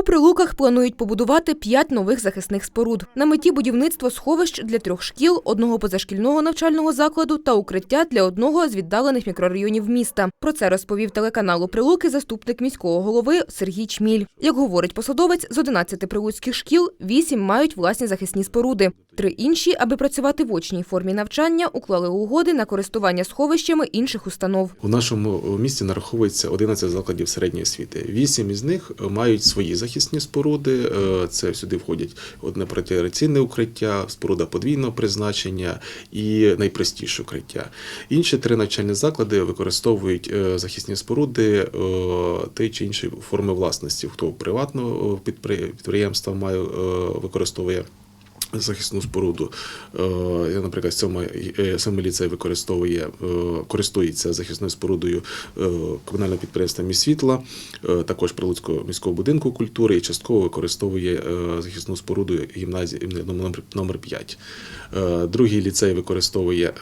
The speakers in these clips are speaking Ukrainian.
У прилуках планують побудувати п'ять нових захисних споруд. На меті будівництво сховищ для трьох шкіл, одного позашкільного навчального закладу та укриття для одного з віддалених мікрорайонів міста. Про це розповів телеканалу Прилуки заступник міського голови Сергій Чміль. Як говорить посадовець, з 11 прилуцьких шкіл 8 мають власні захисні споруди. Три інші, аби працювати в очній формі навчання, уклали угоди на користування сховищами інших установ. У нашому місті нараховується 11 закладів середньої освіти. Вісім із них мають свої захисні споруди. Е, Це сюди входять одне протирадіаційне укриття, споруда подвійного призначення і найпростіше укриття. Інші три навчальні заклади використовують е, захисні споруди те тієї чи іншої форми власності. Хто приватного підпри- підприємства має е, використовує захисну споруду. Е, Я, наприклад, сьомий е, ліцей використовує, е, користується захисною спорудою е, комунального підприємства «Міськвітла», е, також Прилуцького міського будинку культури і частково використовує захисну споруду гімназії номер- номер 5. Е, Другий ліцей використовує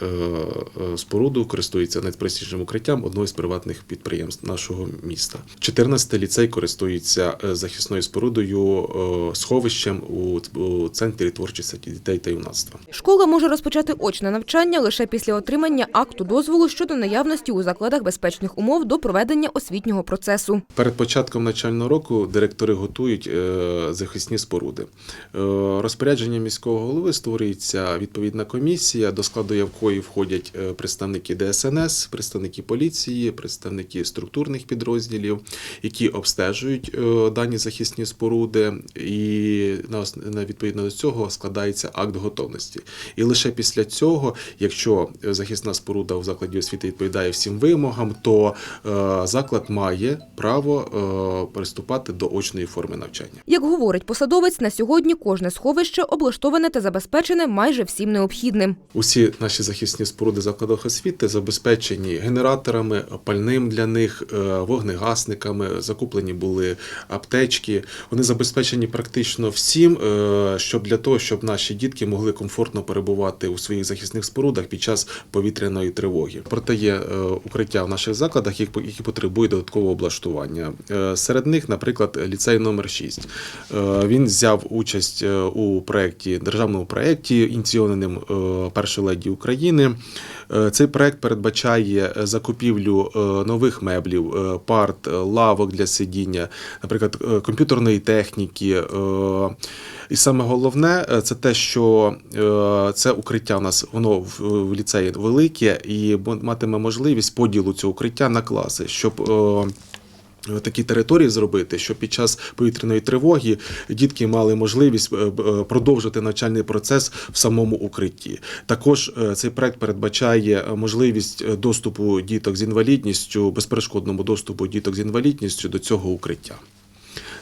споруду, користується найпростішим укриттям одного з приватних підприємств нашого міста. 14 ліцей користується захисною спорудою сховищем у центрі творчості дітей та юнацтва. Школа може розпочати очне навчання лише після отримання акту дозволу щодо наявності у закладах безпечних умов до проведення освітнього процесу. Перед початком навчального року директори готують е, захисні споруди. Е, Розпорядженням міського голови створюється відповідна комісія, до складу якої входять е, представники ДСНС, представники поліції, представники структурних підрозділів, які обстежують дані захисні споруди, і на відповідно до цього складається акт готовності. І лише після цього, якщо е, захисна споруда в закладі освіти відповідає всім вимогам, то е, заклад має право е, приступати до очної форми навчання. Як говорить посадовець, на сьогодні кожне сховище облаштоване та забезпечене майже всім необхідним. Усі наші захисні споруди закладах освіти забезпечені генераторами, пальним для них, вогнегасниками, закуплені були аптечки. Вони забезпечені практично всім, щоб для того, щоб наші дітки могли комфортно перебувати у своїх захисних спорудах під час повітряної тривоги. Проте є е, укриття в наших закладах, які потребують додаткового облаштування. Е, Серед них, наприклад, ліцей номер 6 Е, Він взяв участь у проєкті державному проєкті, ініційованим першою леді України. Цей проєкт передбачає закупівлю нових меблів, парт, лавок для сидіння, наприклад, комп'ютерної техніки. І саме головне це те, що е, це укриття у нас воно в ліцеї велике і матиме можливість поділу цього укриття на класи, щоб е, Такі території зробити, щоб під час повітряної тривоги дітки мали можливість е, продовжити навчальний процес в самому укритті. Також цей проект передбачає можливість доступу діток з інвалідністю, безперешкодному доступу діток з інвалідністю до цього укриття.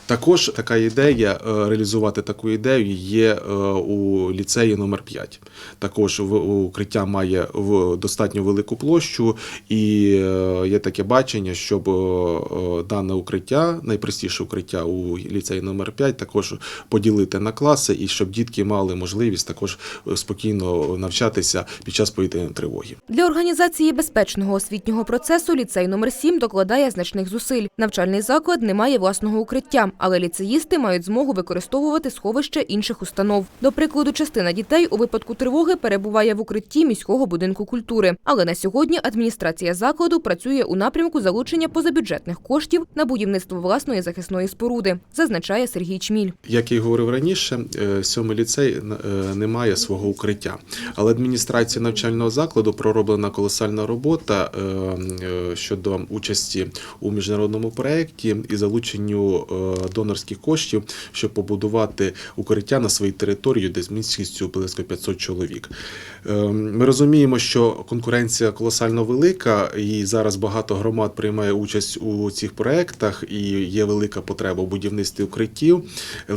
Також така ідея е, реалізувати таку ідею є е, у ліцеї номер 5 Також укриття має достатньо велику площу, і е, є таке бачення, щоб дане укриття, найпростіше укриття у ліцеї номер 5 також поділити на класи, і щоб дітки мали можливість також спокійно навчатися під час повітряної тривоги. Для організації безпечного освітнього процесу ліцей номер 7 докладає значних зусиль. Навчальний заклад не має власного укриття, але ліцеїсти мають змогу використовувати сховища інших установ. До прикладу, частина дітей у випадку тривоги перебуває в укритті міського будинку культури. Але на сьогодні адміністрація закладу працює у напрямку залучення позабюджетних коштів на будівництво власної захисної споруди, зазначає Сергій Чміль. Як й говорив раніше, е, сьомий ліцей е, не має свого укриття, але адміністрація навчального закладу пророблена колосальна робота е, щодо участі у міжнародному проєкті і залученню донорських коштів, щоб побудувати укриття на своїй території, де з міськістю близько 500 чоловік. Е, Ми розуміємо, що конкуренція колосально велика, і зараз багато громад приймає участь у цих проєктах, і є велика потреба в будівництві укриттів.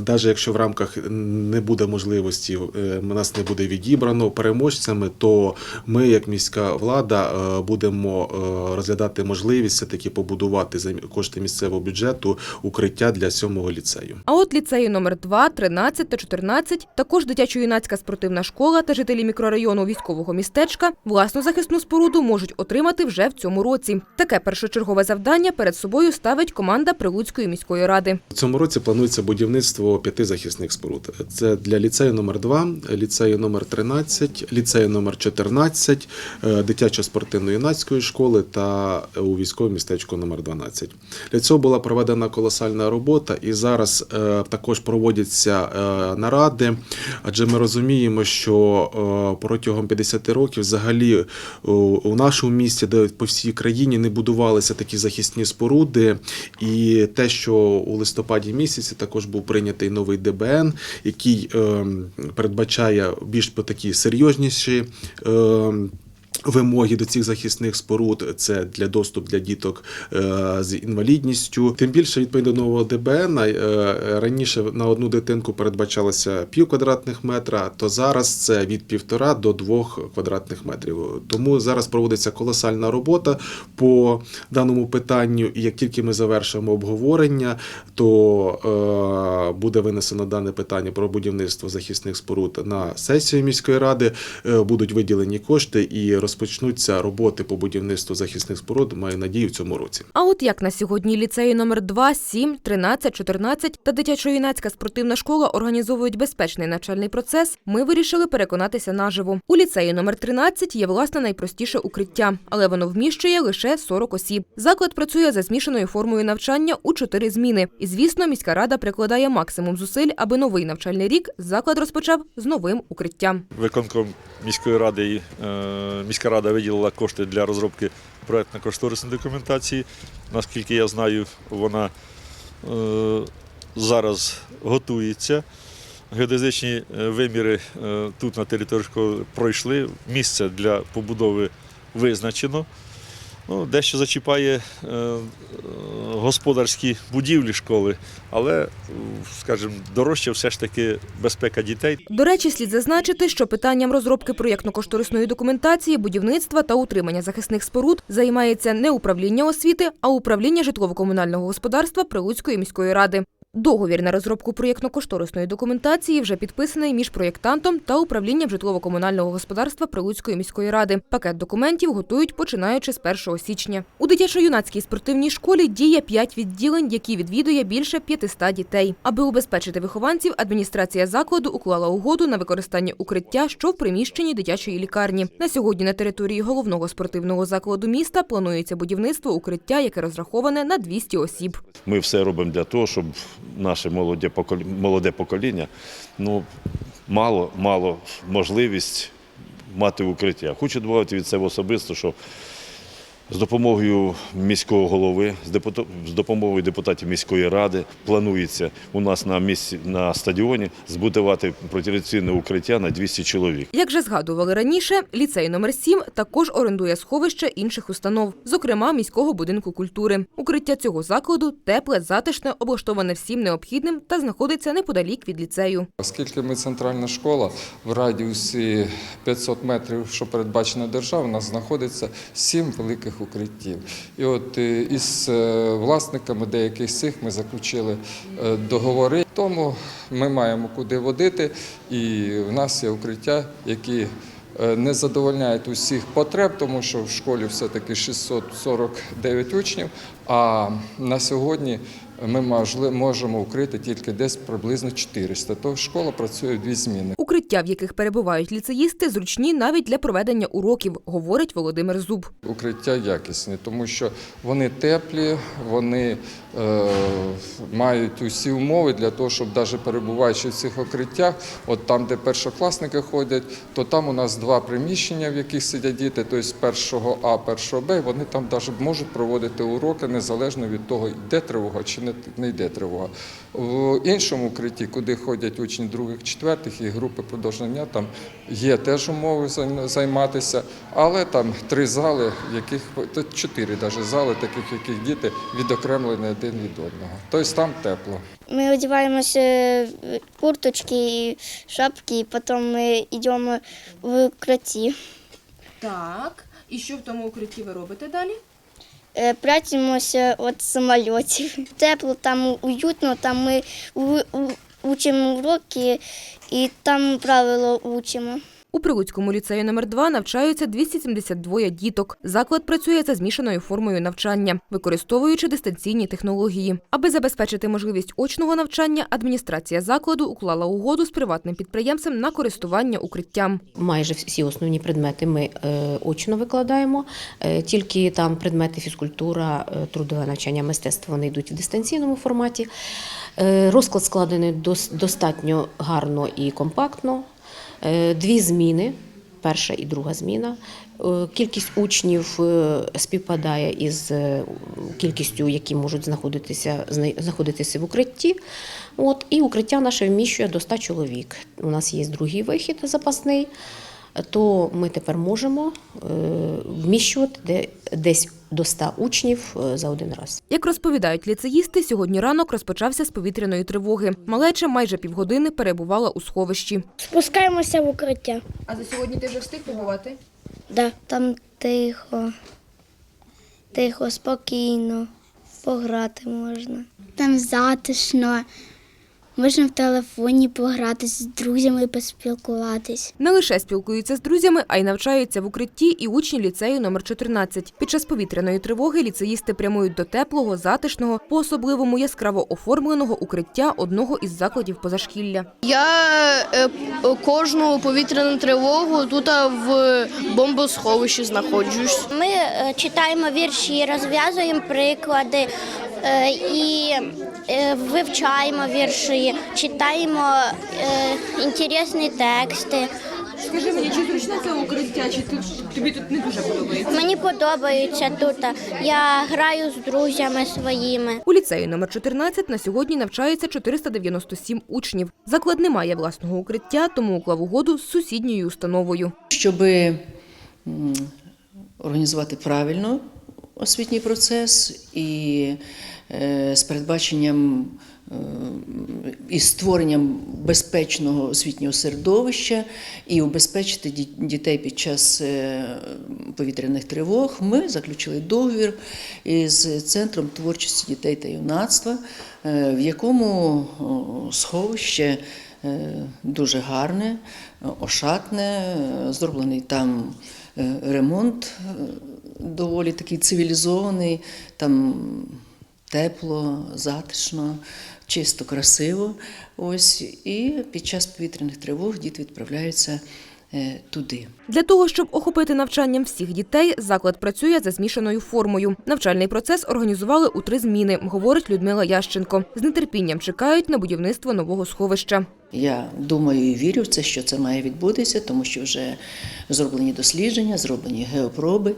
Навіть якщо в рамках не буде можливості, е, нас не буде відібрано переможцями, то ми, як міська влада, е, будемо розглядати можливість все таки побудувати за кошти місцевого бюджету укриття для сьомого ліцею. А от ліцеї номер 2, 13 та 14, також дитячо-юнацька спортивна школа та жителі мікрорайону військового містечка власну захисну споруду можуть отримати вже в цьому році. Таке першочергове завдання перед собою ставить команда Прилуцької міської ради. У цьому році планується будівництво п'яти захисних споруд. Це для ліцею номер 2 ліцею номер 13, ліцею номер 14, е, дитячо-спортивної юнацької школи та у військовому містечку номер 12. Для цього була проведена колосальна робота, і зараз е, також проводяться е, наради, адже ми розуміємо, що е, протягом 50 років взагалі у, нашому місті, де по всій країні не будувалися такі захисні споруди, і те, що у листопаді місяці також був прийнятий новий ДБН, який е, передбачає більш такі серйозніші. Вимоги до цих захисних споруд це для доступ для діток е, з інвалідністю. Тим більше відповідно до нового ДБН е, раніше на одну дитинку передбачалося пів квадратних метра, то зараз це від півтора до двох квадратних метрів. Тому зараз проводиться колосальна робота по даному питанню. І як тільки ми завершимо обговорення, то е, буде винесено дане питання про будівництво захисних споруд на сесію міської ради. Будуть виділені кошти і розпочнуться роботи по будівництву захисних споруд. Маю надію в цьому році. А от як на сьогодні ліцеї номер 2, 7, 13, 14 та дитячо-юнацька спортивна школа організовують безпечний навчальний процес, ми вирішили переконатися наживо. У ліцеї номер 13 є власне найпростіше укриття, але воно вміщує лише 40 осіб. Заклад працює за змішаною формою навчання у чотири зміни. І звісно, міська рада прикладає максимум зусиль, аби новий навчальний рік заклад розпочав з новим укриттям. Виконком міської ради і е, міська рада виділила кошти для розробки проєктно-кошторисної документації. Наскільки я знаю, вона е, зараз готується. Геодезичні е, виміри е, тут на території школи пройшли. Місце для побудови визначено. Ну, дещо зачіпає е, господарські будівлі школи, але, скажімо, дорожче все ж таки безпека дітей. До речі, слід зазначити, що питанням розробки проєктно-кошторисної документації, будівництва та утримання захисних споруд займається не управління освіти, а управління житлово-комунального господарства Прилуцької міської ради. Договір на розробку проєктно-кошторисної документації вже підписаний між проєктантом та управлінням житлово-комунального господарства Прилуцької міської ради. Пакет документів готують починаючи з 1 січня. У дитячо-юнацькій спортивній школі діє 5 відділень, які відвідує більше 500 дітей. Аби убезпечити вихованців, адміністрація закладу уклала угоду на використання укриття, що в приміщенні дитячої лікарні. На сьогодні на території головного спортивного закладу міста планується будівництво укриття, яке розраховане на 200 осіб. Ми все робимо для того, щоб наше молоде покоління, молоде покоління ну, мало, мало можливість мати укриття. Хочу додати від себе особисто, що з допомогою міського голови, з, допомогою депутатів міської ради планується у нас на місці на стадіоні збудувати протирадіаційне укриття на 200 чоловік. Як вже згадували раніше, ліцей номер 7 також орендує сховище інших установ, зокрема міського будинку культури. Укриття цього закладу тепле, затишне, облаштоване всім необхідним та знаходиться неподалік від ліцею. Оскільки ми центральна школа, в радіусі 500 метрів, що передбачено у нас знаходиться сім великих укриттів. І от е, із е, власниками деяких з цих ми заключили е, договори. Тому ми маємо куди водити, і в нас є укриття, які не задовольняють усіх потреб, тому що в школі все-таки 649 учнів. А на сьогодні ми можемо укрити тільки десь приблизно 400. То школа працює в дві зміни. Укриття, в яких перебувають ліцеїсти, зручні навіть для проведення уроків, говорить Володимир Зуб. Укриття якісні, тому що вони теплі, вони е, мають усі умови для того, щоб навіть перебуваючи в цих укриттях, от там, де першокласники ходять, то там у нас два приміщення, в яких сидять діти, тобто з першого А, першого Б, вони там навіть можуть проводити уроки незалежно від того, йде тривога чи не, не йде тривога. В іншому укритті, куди ходять учні других, четвертих і групи продовження дня, там є теж умови займ- займатися, але там три зали, в яких та чотири навіть зали, таких, в яких діти відокремлені один від одного. Тобто там тепло. Мы одеваемся в курточки и шапки, и потом мы идем в укрытие. Так, і що в тому укритті ви робите далі? Е, прячемося від самольотів. Тепло, там уютно, там ми учимо уроки і там правила учимо. У Прилуцькому ліцеї номер 2 навчаються 272 діток. Заклад працює за змішаною формою навчання, використовуючи дистанційні технології. Аби забезпечити можливість очного навчання, адміністрація закладу уклала угоду з приватним підприємцем на користування укриттям. Майже всі основні предмети ми е, очно викладаємо. Е, Тільки там предмети фізкультура, е, трудове навчання, мистецтво вони йдуть в дистанційному форматі. Розклад складений дос- достатньо гарно і компактно. Е, Дві зміни. Перша і друга зміна. Е, Кількість учнів е, співпадає із кількістю, які можуть знаходитися, знаходитися в укритті. От, і укриття наше вміщує до 100 чоловік. У нас є другий вихід запасний, то ми тепер можемо вміщувати де- десь до 100 учнів е, за один раз. Як розповідають ліцеїсти, сьогодні ранок розпочався з повітряної тривоги. Малеча майже півгодини перебувала у сховищі. Спускаємося в укриття. А за сьогодні ти вже встиг побувати? Да. Там тихо, тихо, спокійно, пограти можна. Там затишно. Можна в телефоні пограти з друзями, поспілкуватись. Не лише спілкуються з друзями, а й навчаються в укритті і учні ліцею номер 14. Під час повітряної тривоги ліцеїсти прямують до теплого, затишного, по-особливому яскраво оформленого укриття одного із закладів позашкілля. Я е, кожну повітряну тривогу тут в бомбосховищі знаходжусь. Ми е, читаємо вірші, розв'язуємо приклади і е, вивчаємо вірші, читаємо е, інтересні тексти. Скажи мені, чи зручне це укриття, чи тобі тут не дуже подобається? Мені подобається тут. Я граю з друзями своїми. У ліцеї номер 14 на сьогодні навчається 497 учнів. Заклад не має власного укриття, тому уклав угоду з сусідньою установою. щоб організувати правильно освітній процес і е, з передбаченням е, і створенням безпечного освітнього середовища і убезпечити дітей під час е, повітряних тривог, ми заключили договір із Центром творчості дітей та юнацтва, в якому сховище дуже гарне, ошатне, зроблений там ремонт е, доволі такий цивілізований, там тепло, затишно, чисто, красиво. Ось і під час повітряних тривог діти відправляються е, туди. Для того, щоб охопити навчанням всіх дітей, заклад працює за змішаною формою. Навчальний процес організували у три зміни, говорить Людмила Ященко. З нетерпінням чекають на будівництво нового сховища. Я думаю і вірю в це, що це має відбутися, тому що вже зроблені дослідження, зроблені геопроби,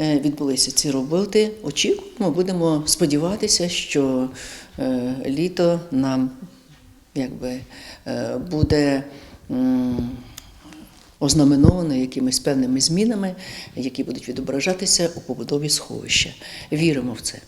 е, відбулися ці роботи. Очікуємо, будемо сподіватися, що е, літо нам якби, е, буде ознаменовано якимись певними змінами, які будуть відображатися у побудові сховища. Віримо в це.